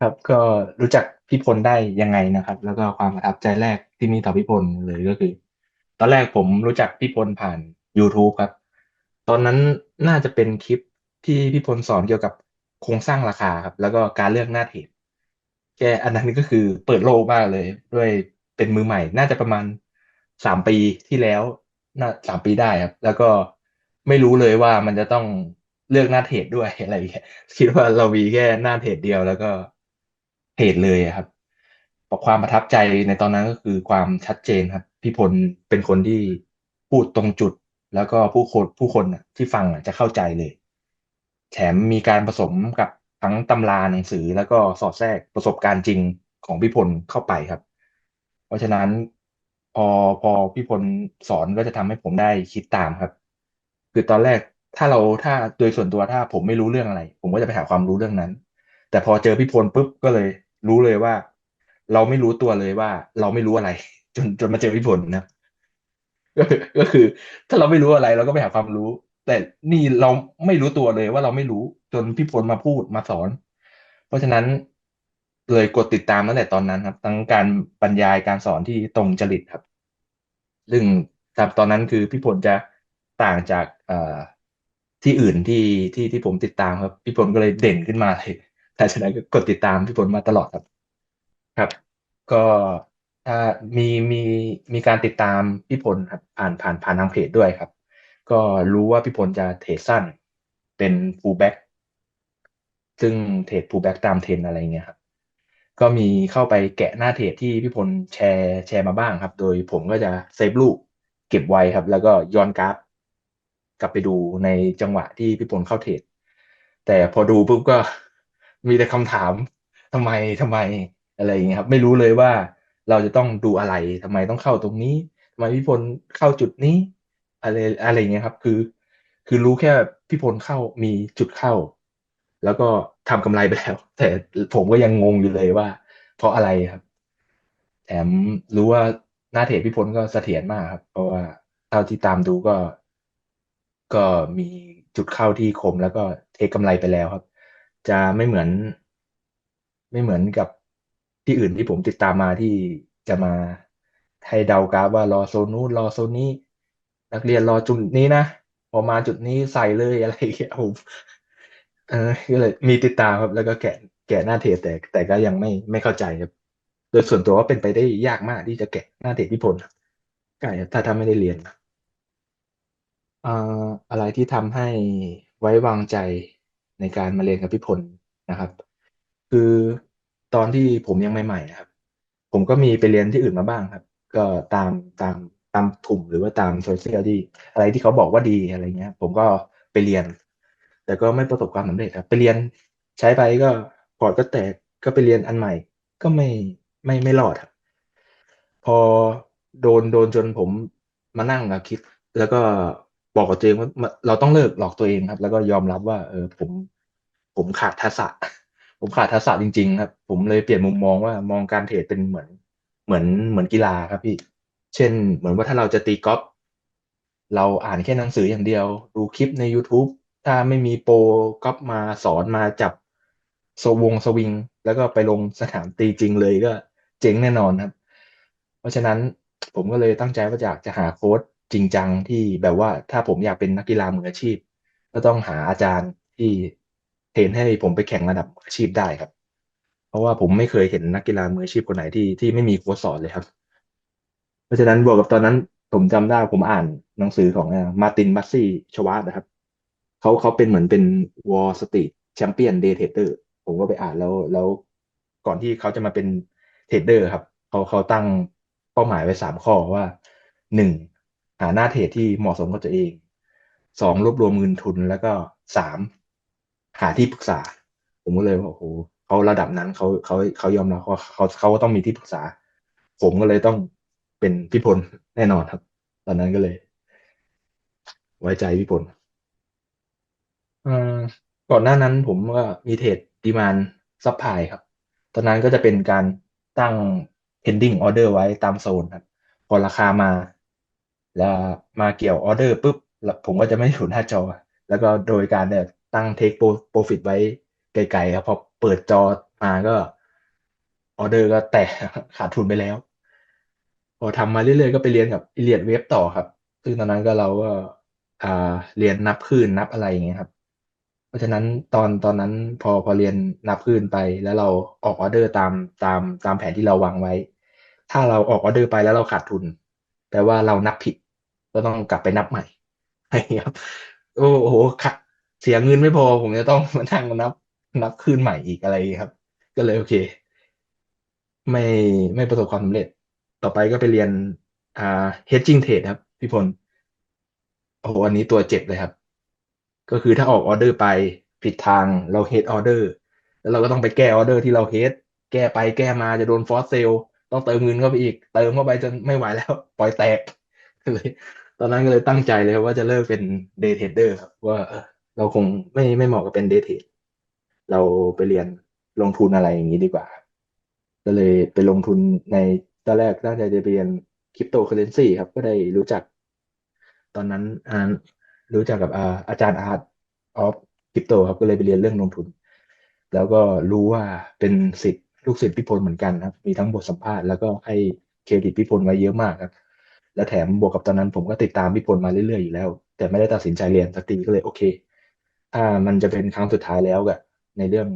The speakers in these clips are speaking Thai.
ครับก็รู้จักพี่พลได้ยังไงนะครับ แล้วก็ความประทับใจแรกที่มีต่อพี่พลเลยก็คือ ตอนแรกผมรู้จักพี่พลผ่าน YouTube ครับ ตอนนั้นน่าจะเป็นคลิปที่พี่พลสอนเกี่ยวกับโครงสร้างราคาครับ แล้วก็การเลือกหน้าเทรดแค่อันนั้นก็คือเปิดโลกมากเลย ด้วยเป็นมือใหม่ น่าจะประมาณสามปีที่แล้วน่าสามปีได้ครับ แล้วก็ไม่รู้เลยว่ามันจะต้องเลือกหน้าเทรดด้วยอะไรอย่างเงี้ยคิดว่าเรามีแค่หน้าเพจเดียวแล้วก็ จเลยครับความประทับใจในตอนนั้นก็คือความชัดเจนครับ พี่พลเป็นคนที่พูดตรงจุด แล้วก็ผู้คนผู้คนที่ฟังจะเข้าใจเลย แถมมีการผสมกับทั้งตำราหนังสือแล้วก็สอดแทรกประสบการณ์จริงของพี่พลเข้าไปครับ เพราะฉะนั้นพอพอพี่พลสอนก็จะทำให้ผมได้คิดตามครับ คือตอนแรกถ้าเราถ้าโดยส่วนตัวถ้าผมไม่รู้เรื่องอะไร ผมก็จะไปหาความรู้เรื่องนั้น แต่พอเจอพี่พลปุ๊บก็เลย รู้เลยว่า เราไม่รู้ตัวเลยว่า เราไม่รู้อะไร จนจนมาเจอพี่พลนะก็คือ ถ้าเราไม่รู้อะไรเราก็ไปหาความรู้ แต่นี่เราไม่รู้ตัวเลยว่าเราไม่รู้จนพี่พลมาพูดมาสอน เพราะฉะนั้นเลยกดติดตามตั้งแต่ตอนนั้นครับ ทั้งการบรรยายการสอนที่ตรงจริตครับ ซึ่งตอนนั้นคือพี่พลจะต่างจากเอ่อที่อื่นที่ที่ที่ผมติดตามครับ พี่พลก็เลยเด่นขึ้นมาเลย แต่ฉะนั้นก็กดติดตามพี่พลมาตลอดครับ ครับ ก็ถ้ามีมีมีการติดตามพี่พลครับผ่านผ่านผ่านทางเพจด้วยครับ ก็รู้ว่าพี่พลจะเทรดสั้นเป็นฟูลแบ็กซึ่งเทรดฟูลแบ็กตามเทรนอะไรเงี้ยครับ ก็มีเข้าไปแกะหน้าเทรดที่พี่พลแชร์แชร์มาบ้างครับ โดยผมก็จะเซฟรูปเก็บไว้ครับ แล้วก็ย้อนกราฟกลับไปดูในจังหวะที่พี่พลเข้าเทรดแต่พอดูปุ๊บก็ มีแต่คำถามทำไมทำไมอะไรอย่างเงี้ยครับ ไม่รู้เลยว่าเราจะต้องดูอะไรทำไมต้องเข้าตรงนี้ทำไมพี่พลเข้าจุดนี้ อะไรอะไรเงี้ยครับ คือ คือรู้แค่พี่พลเข้ามีจุดเข้า แล้วก็ทำกำไรไปแล้ว แต่ผมก็ยังงงอยู่เลยว่า เพราะอะไรครับแถมรู้ว่าหน้าเทรพี่พลก็เสถียรมากครับ เพราะว่าเท่าที่ตามดูก็ ก็มีจุดเข้าที่คมแล้วก็เทคกำไรไปแล้วครับ จะไม่เหมือน ไม่เหมือนกับที่อื่นที่ผมติดตามมาที่จะมาให้เดากราฟว่ารอโซนนู้นรอโซนนี้ นักเรียนรอจุดนี้นะพอมาจุดนี้ใส่เลยอะไรอย่างเงี้ยผมเออก็เลยมีติดตามครับ แล้วก็แกะแกะหน้าเทรดแต่ แต่ก็ยังไม่ไม่เข้าใจครับ โดยส่วนตัวว่าเป็นไปได้ยากมากที่จะแกะหน้าเทรดพี่พลครับใช่ถ้าถ้าไม่ได้เรียนอ่ออะไรที่ทำให้ไว้วางใจ ในการมาเรียนกับพี่พลนะครับ คือตอนที่ผมยังใหม่ๆนะครับ ผมก็มีไปเรียนที่อื่นมาบ้างครับ ก็ตามตามตามกลุ่มหรือว่าตามโซเชียลที่อะไรที่เขาบอกว่าดีอะไรเงี้ย ผมก็ไปเรียน แต่ก็ไม่ประสบความสำเร็จครับ ไปเรียนใช้ไปก็พอร์ตก็แตกก็ไปเรียนอันใหม่ ก็ไม่ไม่ไม่รอดครับ พอโดนโดนจนผมมานั่งคิด แล้วก็ บอกกับตัวเองว่าเราต้องเลิกหลอกตัวเองครับ แล้วก็ยอมรับว่า เออผม ผมขาดทักษะ ผมขาดทักษะจริง ๆ ครับ ผมเลยเปลี่ยนมุมมองว่ามองการเทรดเป็นเหมือน เหมือนเหมือนกีฬาครับพี่ เช่น เหมือนว่าถ้าเราจะตีกอล์ฟเราอ่านแค่หนังสืออย่างเดียว ดูคลิปใน YouTube ถ้าไม่มีโปรกอล์ฟมาสอนมาจับสวงสวิง แล้วก็ไปลงสนามตีจริงเลยก็เจ๊งแน่นอนครับ เพราะฉะนั้นผมก็เลยตั้งใจว่าอยากจะหาโค้ช จริงจังที่แบบว่าถ้าผมอยากเป็นนักกีฬามืออาชีพ ก็ต้องหาอาจารย์ที่เทรนให้ผมไปแข่งระดับมืออาชีพได้ครับ เพราะว่าผมไม่เคยเห็นนักกีฬามืออาชีพคนไหนที่ที่ไม่มีโค้ชสอนเลยครับ เพราะฉะนั้นบวกกับตอนนั้นผมจำได้ผมอ่านหนังสือของมาตินบัสซี่ชวาร์นะครับเขาเขาเป็นเหมือนเป็นวอลสตรีทแชมเปี้ยนเดย์เทเดอร์ผมก็ไปอ่านแล้วแล้วก่อนที่เขาจะมาเป็นเทรดเดอร์ครับเขาเขาตั้งเป้าหมายไว้สามข้อว่าหนึ่ง หาหน้าเทรดที่เหมาะสมกับตัวเองสองรวบรวมเงินทุนแล้วก็สามหาที่ปรึกษา ผมก็เลยว่าโอ้โหเขาระดับนั้นเขาเขาเขายอมรับว่าเขาเขาก็ต้องมีที่ปรึกษา ผมก็เลยต้องเป็นพี่พลแน่นอนครับ ตอนนั้นก็เลย ไว้ใจพี่พลก่อนหน้านั้นผมก็มีเทรดดีมานซับพลายครับ ตอนนั้นก็จะเป็นการตั้ง pending order ไว้ตามโซนครับ พอราคามา แล้วมาเกี่ยวออเดอร์ปุ๊บผมก็จะไม่อยู่หน้าจอ แล้วก็โดยการเนี่ยตั้ง take profit ไว้ไกลๆครับพอเปิดจอมาก็ออเดอร์ก็แตกขาดทุนไปแล้ว พอทำมาเรื่อยๆก็ไปเรียนกับอิเลียดเว็บต่อครับ ซึ่งตอนนั้นก็เราก็อ่าเรียนนับคลื่นนับอะไรอย่างเงี้ยครับ เพราะฉะนั้นตอนตอนนั้นพอพอเรียนนับคลื่นไป แล้วเราออกออเดอร์ตามตามตามแผนที่เราวางไว้ ถ้าเราออกออเดอร์ไปแล้วเราขาดทุน แปลว่าเรานับผิด ก็ต้องกลับไปนับใหม่อะไรอย่างเงี้ยครับ โอ้โหค่ะเสียเงินไม่พอ ผมจะต้องมานั่งนับ นับคืนใหม่อีกอะไรครับ ก็เลยโอเค ไม่ไม่ประสบความสำเร็จ ต่อไปก็ไปเรียนอ่า hedging trade ครับ พี่พลโอ้โหอันนี้ตัวเจ็บเลยครับ ก็คือถ้าออกออเดอร์ไปผิดทางเราเฮดออเดอร์แล้วเราก็ต้องไปแก้ออเดอร์ที่เราเฮดแก้ไปแก้มาจะโดนฟอสเซล ต้องเติมเงินเข้าไปอีก เติมเข้าไปจนไม่ไหวแล้ว ปล่อยแตกเลยตอนนั้นก็เลยตั้งใจเลยว่าจะเลิกเป็นเดย์เทรดเดอร์ครับว่าเราคงไม่ไม่เหมาะกับเป็นเดย์เทรดเราไปเรียนลงทุนอะไรอย่างนี้ดีกว่า ก็เลยไปลงทุนในตอนแรกตั้งใจจะเรียนคริปโตเคอเรนซีครับ ก็ได้รู้จัก ตอนนั้นอ่ารู้จักกับอาอาจารย์อาร์ตออฟคริปโตครับก็เลยไปเรียนเรื่องลงทุน แล้วก็รู้ว่าเป็นสิทธิ์ ลูกศิษย์พี่พลเหมือนกันครับ มีทั้งบทสัมภาษณ์แล้วก็ให้เครดิตพี่พลไว้เยอะมากครับ และแถมบวกกับตอนนั้นผมก็ติดตามพี่พลมาเรื่อยๆอยู่แล้ว แต่ไม่ได้ตัดสินใจเรียนสักทีก็เลยโอเค ถ้ามันจะเป็นครั้งสุดท้ายแล้วกะในเรื่อง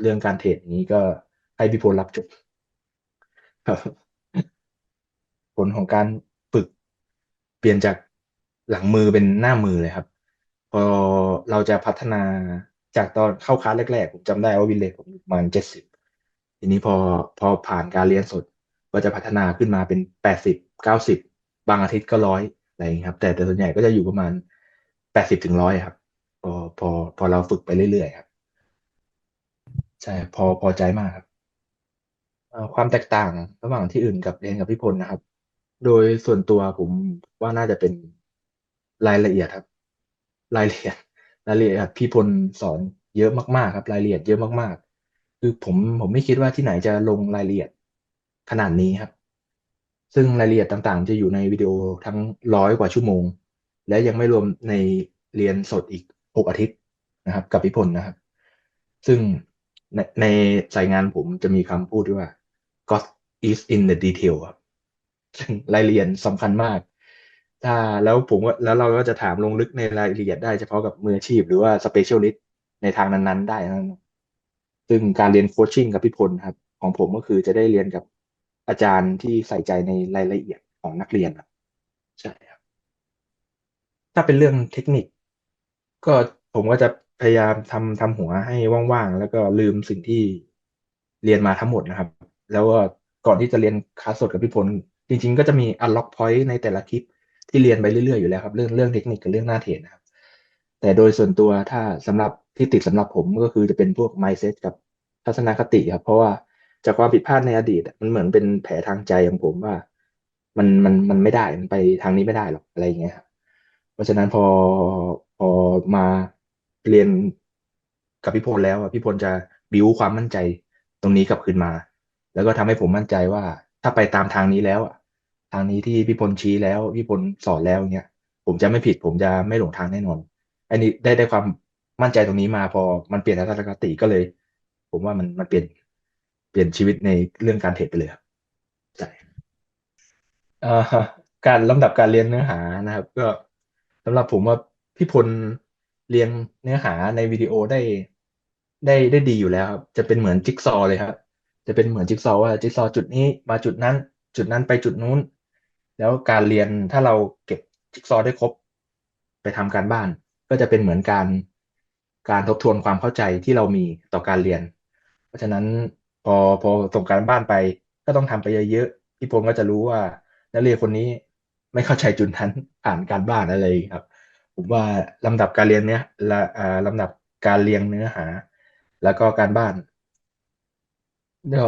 เรื่องการเทรดนี้ก็ให้พี่พลรับจบครับผลของการฝึกเปลี่ยนจากหลังมือเป็นหน้ามือเลยครับ พอเราจะพัฒนาจากตอนเข้าคลาแรกๆ ผมจำได้ว่าวินเลทผมประมาณเจ็ดสิบ ทีนี้พอพอผ่านการเรียนสดก็จะพัฒนาขึ้นมาเป็นแปดสิบเก้าสิบบางอาทิตย์ก็ร้อยอะไรอย่างนี้ครับ แต่แต่ส่วนใหญ่ก็จะอยู่ประมาณแปดสิบถึงร้อยครับ พอพอพอเราฝึกไปเรื่อยๆครับ ใช่พอพอใจมากครับความแตกต่างระหว่างที่อื่นกับเรียนกับพี่พลนะครับ โดยส่วนตัวผมว่าน่าจะเป็นรายละเอียดครับ รายละเอียดรายละเอียดพี่พลสอนเยอะมากๆ ครับ รายละเอียดเยอะมากๆ คือผมผมไม่คิดว่าที่ไหนจะลงรายละเอียดขนาดนี้ครับ ซึ่งรายละเอียดต่างๆ จะอยู่ในวิดีโอทั้งร้อยกว่าชั่วโมง และยังไม่รวมในเรียนสดอีกหกอาทิตย์นะครับ กับพี่พลนะครับ ซึ่งในในสายงานผมจะมีคำพูดที่ว่า God is in the detail ครับซึ่งรายละเอียดสำคัญมาก ถ้าแล้วผมว่าแล้วเราก็จะถามลงลึกในรายละเอียดได้เฉพาะกับมืออาชีพ หรือว่า specialist ในทางนั้น ๆ ได้นะ ซึ่งการเรียนโคชชิ่งกับพี่พลครับ ของผมก็คือจะได้เรียนกับอาจารย์ที่ใส่ใจในรายละเอียดของนักเรียนครับใช่ครับ ถ้าเป็นเรื่องเทคนิค ก็ผมก็จะพยายามทำทำหัวให้ว่างๆ แล้วก็ลืมสิ่งที่เรียนมาทั้งหมดนะครับ แล้วก็ก่อนที่จะเรียนคลาสสดกับพี่พลจริง ๆ ก็จะมี unlock point ในแต่ละคลิปที่เรียนไปเรื่อยๆอยู่แล้วครับ เรื่องเรื่องเทคนิคกับเรื่องหน้าเทรดนะครับ แต่โดยส่วนตัวถ้าสำหรับที่ติดสำหรับผมก็คือจะเป็นพวก mindset กับทัศนคติครับ เพราะว่าจากความผิดพลาดในอดีตมันเหมือนเป็นแผลทางใจของผมว่า มันมันมันไม่ได้มันไปทางนี้ไม่ได้หรอกอะไรอย่างเงี้ยครับเพราะฉะนั้นพอพอมาเรียนกับพี่พลแล้วอะพี่พลจะบิวความมั่นใจตรงนี้กลับคืนมา แล้วก็ทำให้ผมมั่นใจว่า ถ้าไปตามทางนี้แล้วอะทางนี้ที่พี่พลชี้แล้วพี่พลสอนแล้วเงี้ยผมจะไม่ผิดผมจะไม่หลงทางแน่นอน อันนี้ได้ได้ความมั่นใจตรงนี้มาพอมันเปลี่ยนทัศนคติก็เลย ผมว่ามันมันเปลี่ยนเปลี่ยนชีวิตในเรื่องการเทรดไปเลยครับใช่การลำดับการเรียนเนื้อหานะครับ ก็สำหรับผมว่าพี่พลเรียงเนื้อหาในวิดีโอได้ได้ได้ดีอยู่แล้วครับ จะเป็นเหมือนจิ๊กซอเลยครับ จะเป็นเหมือนจิ๊กซอว่าจิ๊กซอจุดนี้มาจุดนั้น จุดนั้นไปจุดนู้น แล้วการเรียนถ้าเราเก็บจิ๊กซอได้ครบ ไปทำการบ้าน ก็จะเป็นเหมือนการการทบทวนความเข้าใจที่เรามีต่อการเรียน เพราะฉะนั้นพอพอส่งการบ้านไปก็ต้องทำไปเยอะๆพี่พลก็จะรู้ว่านักเรียนคนนี้ไม่เข้าใจจุดนั้นอ่านการบ้านอะไรครับ ผมว่าลำดับการเรียนเนี้ยละอ่าลำดับการเรียงเนื้อหา แล้วก็การบ้านก็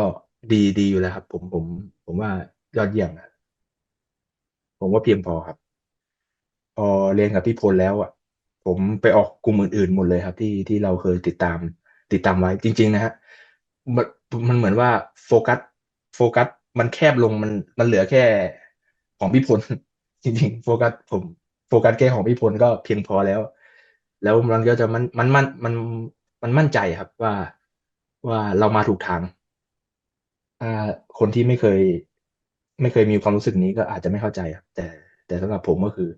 ดีดีอยู่แล้วครับ ผมผม ผมว่ายอดเยี่ยมนะผมว่าเพียงพอครับ พอเรียนกับพี่พลแล้วอะ ผมไปออกกลุ่มอื่นๆหมดเลยครับ ที่ที่เราเคยติดตาม ติดตามไว้จริง ๆ นะฮะมันมันเหมือนว่าโฟกัสโฟกัสมันแคบลงมันมันเหลือแค่ของพี่พลจริงๆ โฟกัสผมโฟกัสแค่ของพี่พลก็เพียงพอแล้ว แล้วมันก็จะมันมันมันมันมันมั่นใจครับว่าว่าเรามาถูกทางถ้าคนที่ไม่เคย ไม่เคยมีความรู้สึกนี้ก็อาจจะไม่เข้าใจครับแต่แต่สำหรับผมก็คือ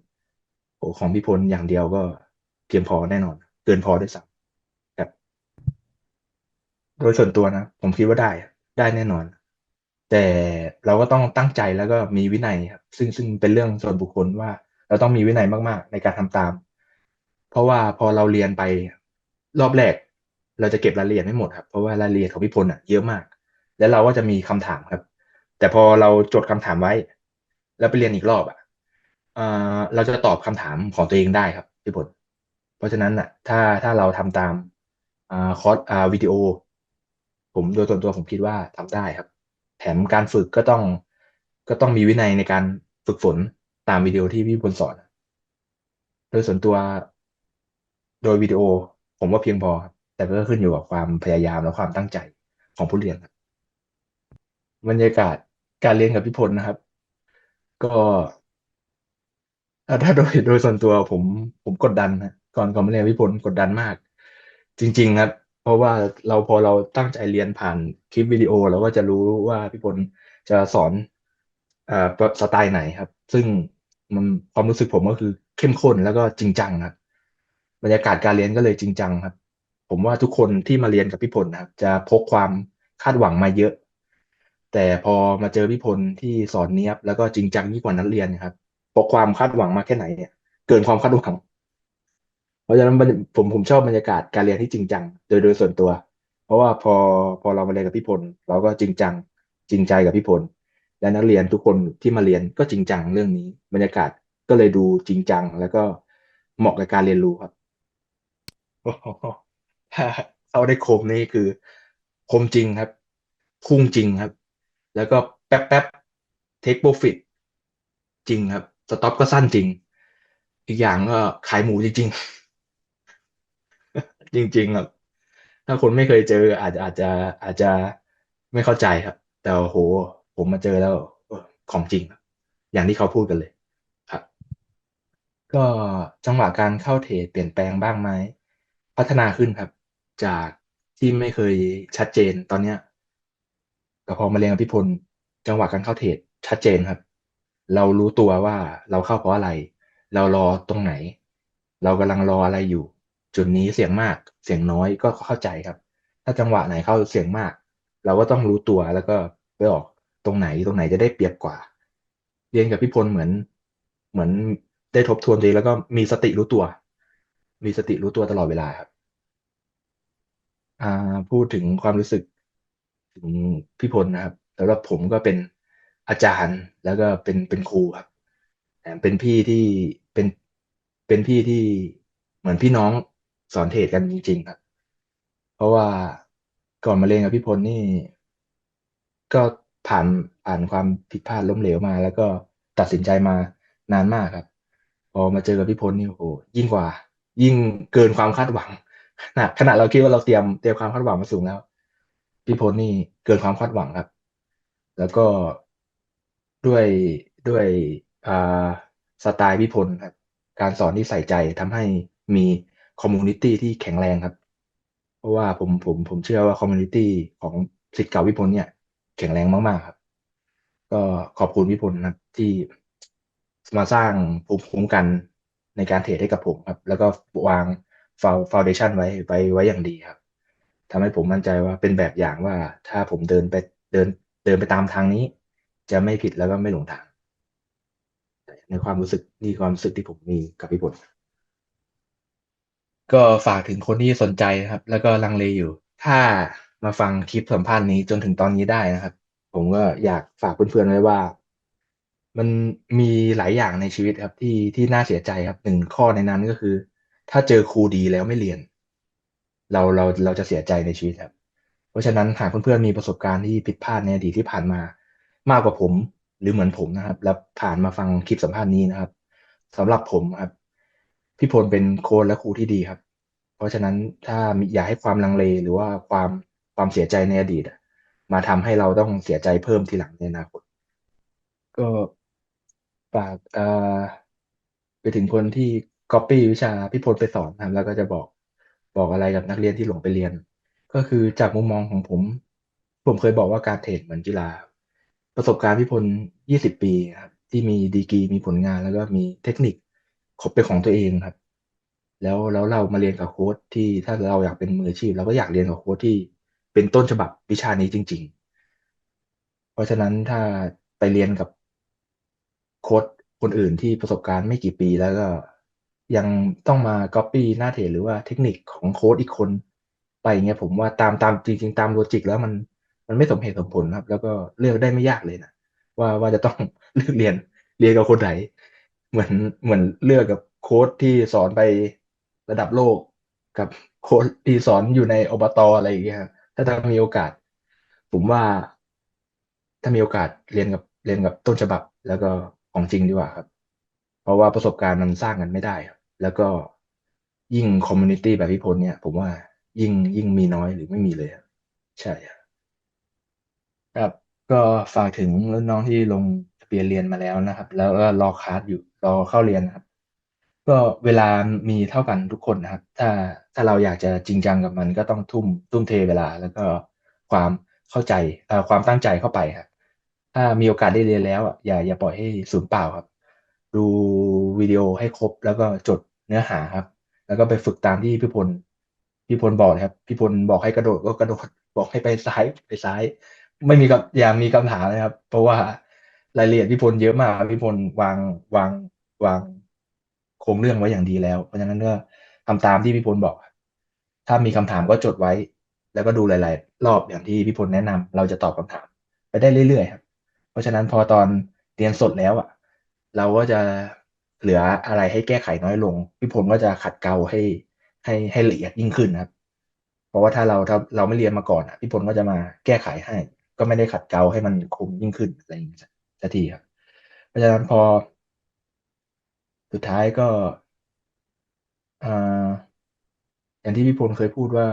โอของพี่พลอย่างเดียวก็ เพียงพอแน่นอน เกินพอด้วยซ้ำครับ โดยส่วนตัวนะ ผมคิดว่าได้ ได้แน่นอน แต่เราก็ต้องตั้งใจแล้วก็มีวินัยครับ ซึ่งซึ่งเป็นเรื่องส่วนบุคคลว่า เราต้องมีวินัยมากๆ ในการทำตาม เพราะว่าพอเราเรียนไปรอบแรก เราจะเก็บรายละเอียดไม่หมดครับ เพราะว่ารายละเอียดของพี่พลอะเยอะมาก แล้วเราก็จะมีคำถามครับ แต่พอเราจดคำถามไว้ แล้วไปเรียนอีกรอบอะเอ่อเราจะตอบคำถามของตัวเองได้ครับพี่พล เพราะฉะนั้นอะ ถ้าถ้าเราทำตามอ่าคอร์สอ่าวิดีโอ ผมโดยส่วนตัวผมคิดว่าทำได้ครับ แถมการฝึกก็ต้องก็ต้องมีวินัยในการฝึกฝนตามวิดีโอที่พี่บนสอน โดยส่วนตัว โดยวิดีโอ ผมว่าเพียงพอ แต่ก็ขึ้นอยู่กับความพยายามและความตั้งใจของผู้เรียนครับบรรยากาศการเรียนกับพี่พลนะครับ ก็ถ้าโดยโดยส่วนตัวผมผมกดดันนะ ก่อนก่อนมาเรียนวิพลกดดันมาก จริง ๆ ครับ เพราะว่าเราพอเราตั้งใจเรียนผ่านคลิปวิดีโอเราก็จะรู้ว่าพี่พลจะสอนอ่าสไตล์ไหนครับ ซึ่งมันความรู้สึกผมก็คือเข้มข้นแล้วก็จริงจังครับบรรยากาศการเรียนก็เลยจริงจังครับ ผมว่าทุกคนที่มาเรียนกับพี่พลนะครับ จะพกความคาดหวังมาเยอะ แต่พอมาเจอพี่พลที่สอนเนี้ยบแล้วก็จริงจังยิ่งกว่านักเรียนครับพอความคาดหวังมาแค่ไหนเนี่ย เกินความคาดหวัง ราะฉะนั้นผมผมชอบบรรยากาศการเรียนที่จริงจัง โดยโดยส่วนตัว เพราะว่าพอพอเรามาเรียนกับพี่พลเราก็จริงจังจริงใจกับพี่พลและนักเรียนทุกคนที่มาเรียนก็จริงจังเรื่องนี้ บรรยากาศก็เลยดูจริงจัง แล้วก็เหมาะกับการเรียนรู้ครับโอ้โหถ้าเข้าได้คมนี่คือคมจริงครับ พุ่งจริงครับ แล้วก็แป๊บแป๊บเทคโปรฟิตจริงครับสต็อปก็สั้นจริง อีกอย่างก็ขายหมูจริง ๆ จริงๆครับถ้าคนไม่เคยเจออาจจะอาจจะอาจจะไม่เข้าใจครับ แต่โห ผมมาเจอแล้วของจริงครับอย่างที่เขาพูดกันเลยครับ ก็จังหวะการเข้าเทรดเปลี่ยนแปลงบ้างไหมพัฒนาขึ้นครับ จากที่ไม่เคยชัดเจนตอนเนี้ยแต่พอมาเรียนกับพี่พลจังหวะการเข้าเทรดชัดเจนครับ เรารู้ตัวว่าเราเข้าเพราะอะไร เรารอตรงไหน เรากำลังรออะไรอยู่ จุดนี้เสียงมากเสียงน้อยก็เข้าใจครับ ถ้าจังหวะไหนเข้าเสียงมาก เราก็ต้องรู้ตัวแล้วก็ไปออกตรงไหนตรงไหนจะได้เปรียบกว่า เรียนกับพี่พลเหมือน เหมือนได้ทบทวนตัวเองแล้วก็มีสติรู้ตัว มีสติรู้ตัวตลอดเวลาครับอ่าพูดถึงความรู้สึกถึงพี่พลนะครับสำหรับผมก็เป็นอาจารย์แล้วก็เป็นเป็นครูครับเป็นพี่ที่เป็นเป็นพี่ที่เหมือนพี่น้อง สอนเทรดกันจริง ๆ ครับ เพราะว่าก่อนมาเรียนกับพี่พลนี่ ก็ผ่านผ่านความผิดพลาดล้มเหลวมา แล้วก็ตัดสินใจมานานมากครับ พอมาเจอกับพี่พลนี่โอ้โหยิ่งกว่า ยิ่งเกินความคาดหวังขนาดขนาดเราคิดว่าเราเตรียมเตรียมความคาดหวังมาสูงแล้ว พี่พลนี่เกินความคาดหวังครับ แล้วก็ด้วยด้วยอ่าสไตล์พี่พลครับ การสอนที่ใส่ใจทำให้มี คอมมูนิตี้ที่แข็งแรงครับ เพราะว่าผมผมผมเชื่อว่าคอมมูนิตี้ของศิษย์เก่าพี่พลเนี่ย แข็งแรงมาก ๆ ครับ ก็ขอบคุณพี่พลนะครับที่มาสร้างภูมิคุ้มกันในการเทรดให้กับผมครับ แล้วก็วางฟาวฟาวเดชันไว้ไว้ไว้อย่างดีครับทำให้ผมมั่นใจว่าเป็นแบบอย่างว่าถ้าผมเดินไปเดินเดินไปตามทางนี้ จะไม่ผิดแล้วก็ไม่หลงทางในความรู้สึกนี่ความรู้สึกที่ผมมีกับพี่พล ก็ฝากถึงคนที่สนใจครับ แล้วก็ลังเลอยู่ ถ้ามาฟังคลิปสัมภาษณ์นี้จนถึงตอนนี้ได้นะครับ ผมก็อยากฝากเพื่อนๆไว้ว่า มันมีหลายอย่างในชีวิตครับ ที่ที่น่าเสียใจครับหนึ่งข้อในนั้นก็คือ ถ้าเจอครูดีแล้วไม่เรียน เราเราเราจะเสียใจในชีวิตครับ เพราะฉะนั้นหากเพื่อนๆมีประสบการณ์ที่ผิดพลาดในอดีตที่ผ่านมา มากกว่าผมหรือเหมือนผมนะครับ แล้วผ่านมาฟังคลิปสัมภาษณ์นี้นะครับสำหรับผมครับ พี่พลเป็นโค้ชและครูที่ดีครับ เพราะฉะนั้นถ้าอย่าให้ความลังเลหรือว่าความความเสียใจในอดีตมาทำให้เราต้องเสียใจเพิ่มทีหลังในอนาคต ก็ฝากไปถึงคนที่ก๊อปปี้วิชาพี่พลไปสอนนะครับแล้วก็จะบอกบอกอะไรกับนักเรียนที่หลงไปเรียน ก็คือจากมุมมองของผม ผมเคยบอกว่าการเทรดเหมือนกีฬา ประสบการณ์พี่พลยี่สิบปีครับที่มีดีกรีมีผลงานแล้วก็มีเทคนิค บเป็นของตัวเองครับ แล้วแล้วเรามาเรียนกับโค้ชที่ถ้าเราอยากเป็นมืออาชีพเราก็อยากเรียนกับโค้ชที่เป็นต้นฉบับวิชานี้จริง ๆ เพราะฉะนั้นถ้าไปเรียนกับโค้ชคนอื่นที่ประสบการณ์ไม่กี่ปีแล้วก็ยังต้องมาก๊อปปี้หน้าเทรดหรือว่าเทคนิคของโค้ชอีกคนไปอย่างเงี้ยผมว่าตามตามจริง ๆ ตามโลจิกแล้วมันมันไม่สมเหตุสมผลครับ แล้วก็เลือกได้ไม่ยากเลยนะว่าว่าจะต้องเลือกเรียนเรียนกับคนไหน เหมือนเหมือนเลือกกับโค้ชที่สอนไประดับโลกกับโค้ชที่สอนอยู่ในอบตอะไรอย่างเงี้ยครับถ้าถ้ามีโอกาส ผมว่า ถ้ามีโอกาสเรียนกับเรียนกับต้นฉบับ แล้วก็ของจริงดีกว่าครับ เพราะว่าประสบการณ์มันสร้างกันไม่ได้ครับแล้วก็ยิ่งคอมมูนิตี้แบบพี่พลเนี่ย ผมว่ายิ่งยิ่งมีน้อยหรือไม่มีเลยครับใช่ครับก็ฝากถึงรุ่นน้องที่ลงทะเบียนเรียนมาแล้วนะครับ แล้วก็รอคลาสอยู่ รอเข้าเรียนนะครับ ก็เวลามีเท่ากันทุกคนนะครับ ถ้าถ้าเราอยากจะจริงจังกับมันก็ต้องทุ่มทุ่มเทเวลา แล้วก็ความเข้าใจเอ่อความตั้งใจเข้าไปครับถ้ามีโอกาสได้เรียนแล้วอะอย่าอย่าปล่อยให้สูญเปล่าครับ ดูวิดีโอให้ครบแล้วก็จดเนื้อหาครับ แล้วก็ไปฝึกตามที่พี่พลพี่พลบอกนะครับ พี่พลบอกให้กระโดดก็กระโดดบอกให้ไปซ้ายไปซ้าย ไม่มีกับอย่ามีคำถามนะครับ เพราะว่า รายละเอียดพี่พลเยอะมากพี่พลวางวางวางโครงเรื่องไว้อย่างดีแล้ว เพราะฉะนั้นก็ทำตามที่พี่พลบอก ถ้ามีคำถามก็จดไว้ แล้วก็ดูหลาย ๆ รอบอย่างที่พี่พลแนะนำเราจะตอบคำถาม ไปได้เรื่อยๆครับเพราะฉะนั้นพอตอนเรียนสดแล้วอะ เราก็จะเหลืออะไรให้แก้ไขน้อยลง พี่พลก็จะขัดเกลาให้ให้ให้ละเอียดยิ่งขึ้นครับเพราะว่าถ้าเราถ้าเราไม่เรียนมาก่อนอะพี่พลก็จะมาแก้ไขให้ ก็ไม่ได้ขัดเกลาให้มันคมยิ่งขึ้นอะไรอย่างเงี้ย สักทีครับเพราะฉะนั้นพอ สุดท้ายก็อ่าอย่างที่พี่พลเคยพูดว่า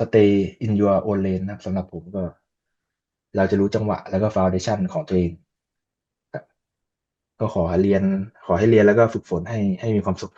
stay in your own lane นะครับสำหรับผมก็ เราจะรู้จังหวะแล้วก็ foundation ของตัวเอง ก็ขอเรียน ขอให้เรียนแล้วก็ฝึกฝนให้ให้มีความสุข